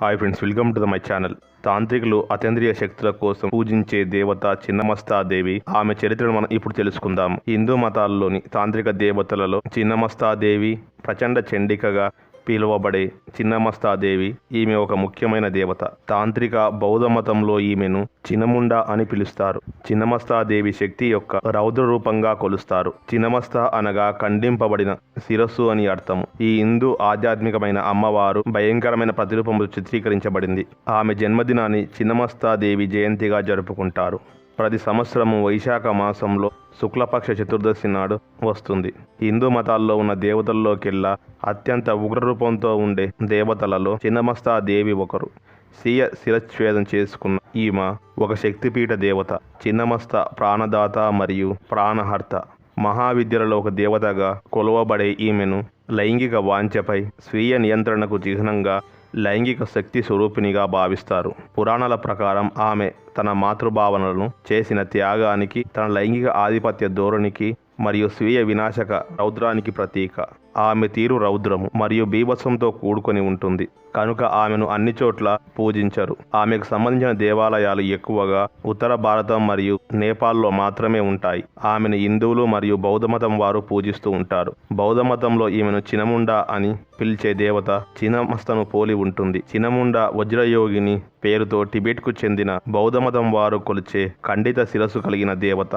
Hi friends welcome to the my channel. తాంత్రికులు అతేంద్రియ శక్తుల కోసం పూజించే దేవత చిన్నమస్తాదేవి. ఆమె చరిత్రను మనం ఇప్పుడు తెలుసుకుందాం. హిందూ మతాల్లోని తాంత్రిక దేవతలలో చిన్నమస్తాదేవి ప్రచండ చండికగా పిలువబడే చిన్నమస్తాదేవి ఈమె ఒక ముఖ్యమైన దేవత. తాంత్రిక బౌద్ధ మతంలో ఈమెను చిన్నముండ అని పిలుస్తారు. చిన్నమస్తాదేవి శక్తి యొక్క రౌద్ర రూపంగా కొలుస్తారు. చిన్నమస్త అనగా ఖండింపబడిన శిరస్సు అని అర్థం ఈ హిందూ ఆధ్యాత్మికమైన అమ్మవారు భయంకరమైన ప్రతిరూపంలో చిత్రీకరించబడింది. ఆమె జన్మదినాన్ని చిన్నమస్తాదేవి జయంతిగా జరుపుకుంటారు. ప్రతి సంవత్సరము వైశాఖ మాసంలో శుక్లపక్ష చతుర్దశి నాడు వస్తుంది. హిందూ మతాల్లో ఉన్న దేవతల్లోకెల్లా అత్యంత ఉగ్రరూపంతో ఉండే దేవతలలో చిన్నమస్తా దేవి ఒకరు. సీయ శిరచ్ఛేదం చేసుకున్న ఈమె ఒక శక్తిపీఠ దేవత చిన్నమస్త ప్రాణదాత మరియు ప్రాణహర్త. మహావిద్యలలో ఒక దేవతగా కొలవబడే ఈమెను లైంగిక వాంఛపై స్వీయ నియంత్రణకు చిహ్నంగా లైంగిక శక్తి స్వరూపిణిగా భావిస్తారు. పురాణాల ప్రకారం ఆమె తన మాతృభావనలను చేసిన త్యాగానికి తన లైంగిక ఆధిపత్య ధోరణికి మరియు స్వీయ వినాశక రౌద్రానికి ప్రతీక. ఆమె తీరు రౌద్రము మరియు బీభత్సంతో కూడుకొని ఉంటుంది. కనుక ఆమెను అన్ని చోట్ల పూజించరు. ఆమెకు సంబంధించిన దేవాలయాలు ఎక్కువగా ఉత్తర భారతం మరియు నేపాల్లో మాత్రమే ఉంటాయి. ఆమెను హిందువులు మరియు బౌద్ధమతం వారు పూజిస్తూ ఉంటారు. బౌద్ధమతంలో ఈమెను చినముండ అని పిలిచే దేవత చినమస్తను పోలి ఉంటుంది. చినముండ వజ్రయోగిని పేరుతో టిబెట్కు చెందిన బౌద్ధమతం వారు కొలిచే ఖండిత శిరస్సు కలిగిన దేవత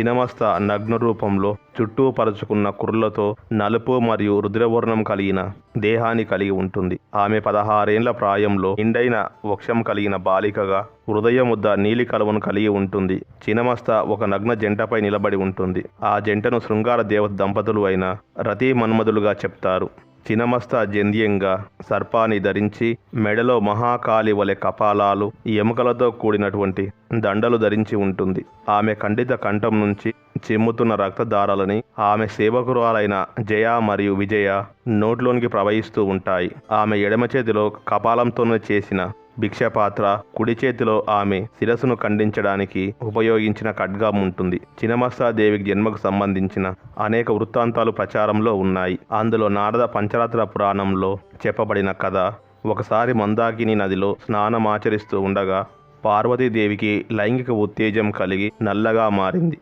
చినమస్త నగ్న రూపంలో చుట్టూ పరుచుకున్న కుర్రలతో నలుపు మరియు రుద్రవర్ణం కలిగిన దేహాన్ని కలిగి ఉంటుంది. ఆమె పదహారేండ్ల ప్రాయంలో ఇండైన వక్షం కలిగిన బాలికగా హృదయముద్ద నీలి కలువను కలిగి ఉంటుంది. చినమస్త ఒక నగ్న జంటపై నిలబడి ఉంటుంది. ఆ జంటను శృంగార దేవత దంపతులు అయిన రతి మన్మధులుగా చెప్తారు. చినమస్త జంధ్యంగా సర్పాన్ని ధరించి మెడలో మహాకాళి వలె కపాలాలు ఎముకలతో కూడినటువంటి దండలు ధరించి ఉంటుంది. ఆమె ఖండిత కంఠం నుంచి చిమ్ముతున్న రక్తధారాలని ఆమె సేవకురాలైన జయ మరియు విజయ నోట్లోనికి ప్రవహిస్తూ ఉంటాయి. ఆమె ఎడమ చేతిలో కపాలంతోనే చేసిన భిక్షపాత్ర కుడి చేతిలో ఆమె శిరస్సును ఖండించడానికి ఉపయోగించిన ఖడ్గం ఉంటుంది. చినమస్తాదేవికి జన్మకు సంబంధించిన అనేక వృత్తాంతాలు ప్రచారంలో ఉన్నాయి. అందులో నారద పంచరాత్ర పురాణంలో చెప్పబడిన కథ ఒకసారి మందాకిని నదిలో స్నానమాచరిస్తూ ఉండగా పార్వతీదేవికి లైంగిక ఉత్తేజం కలిగి నల్లగా మారింది.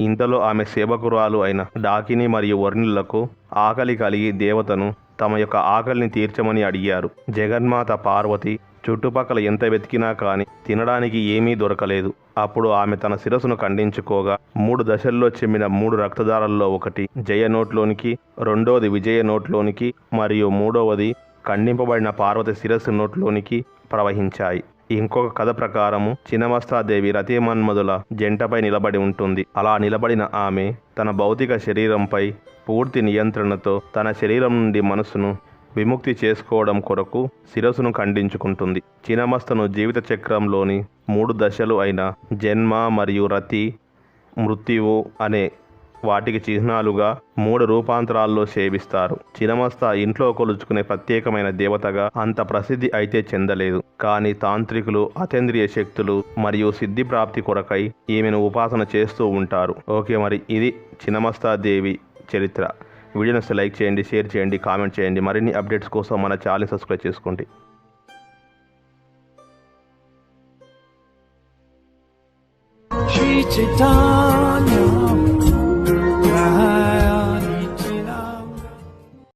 ఇంతలో ఆమె సేవకురాలు అయిన డాకిని మరియు వర్ణులకు ఆకలి కలిగి దేవతను తమ యొక్క ఆకలిని తీర్చమని అడిగారు. జగన్మాత పార్వతి చుట్టుపక్కల ఎంత వెతికినా కానీ తినడానికి ఏమీ దొరకలేదు. అప్పుడు ఆమె తన శిరస్సును ఖండించుకోగా మూడు దశల్లో చెమ్మిన మూడు రక్తదారాల్లో ఒకటి జయ నోట్లోనికి రెండోది విజయ నోట్లోనికి మరియు మూడవది ఖండింపబడిన పార్వతి శిరస్సు నోట్లోనికి ప్రవహించాయి. ఇంకొక కథ ప్రకారము చిన్నమస్తాదేవి రతిమన్మధుల జంటపై నిలబడి ఉంటుంది. అలా నిలబడిన ఆమె తన భౌతిక శరీరంపై పూర్తి నియంత్రణతో తన శరీరం నుండి మనసును విముక్తి చేసుకోవడం కొరకు శిరస్సును ఖండించుకుంటుంది. చినమస్తను జీవిత చక్రంలోని మూడు దశలు అయిన జన్మ మరియు రతి మృత్యువు అనే వాటికి చిహ్నాలుగా మూడు రూపాంతరాల్లో సేవిస్తారు. చినమస్త ఇంట్లో కొలుచుకునే ప్రత్యేకమైన దేవతగా అంత ప్రసిద్ధి అయితే చెందలేదు. కానీ తాంత్రికులు అతేంద్రియ శక్తులు మరియు సిద్ధి ప్రాప్తి కొరకై ఈమెను ఉపాసన చేస్తూ ఉంటారు. ఓకే మరి ఇది చినమస్తాదేవి చరిత్ర. వీడియోని లైక్ చేయండి షేర్ చేయండి కామెంట్ చేయండి. మరిన్ని అప్డేట్స్ కోసం మన ఛానల్ సబ్స్క్రైబ్ చేసుకోండి. Shri